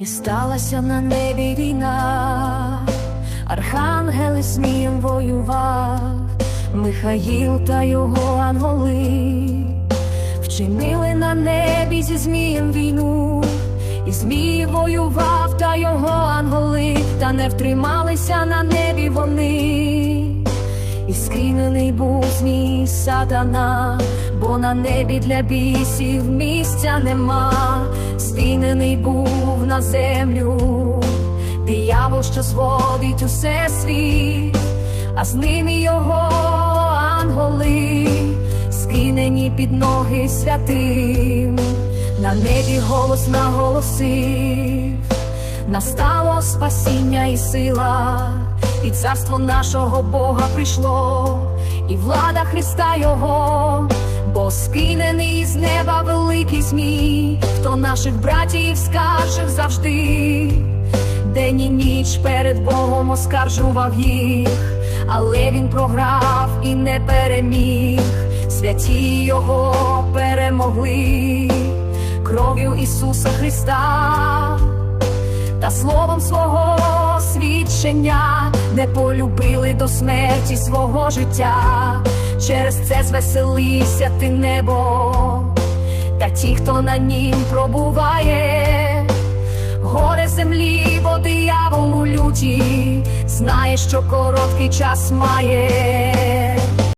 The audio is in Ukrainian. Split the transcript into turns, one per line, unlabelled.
І сталася на небі війна, архангел з Змієм воював, Михаїл та його анголи вчинили на небі зі Змієм війну, і Змій воював та його анголи, та не втрималися на небі вони. І скинений був змій сатана, бо на небі для бісів місця нема, Звінений був на землю, диявол, що зводить усе світ, а з ними його анголи, скинені під ноги святим, на небі голос наголосив настало спасіння і сила, і царство нашого Бога прийшло, і влада Христа Його, бо скинений з неба великий змій, хто наших братів скаржив завжди, день і ніч перед Богом оскаржував їх, але він програв і не переміг, святі його перемогли кров'ю Ісуса Христа та словом свого свідчення не полюбили до смерті свого життя. Через це звеселися ти небо, та ті, хто на нім пробуває, горе землі, бо диявол люті, знає, що короткий час має.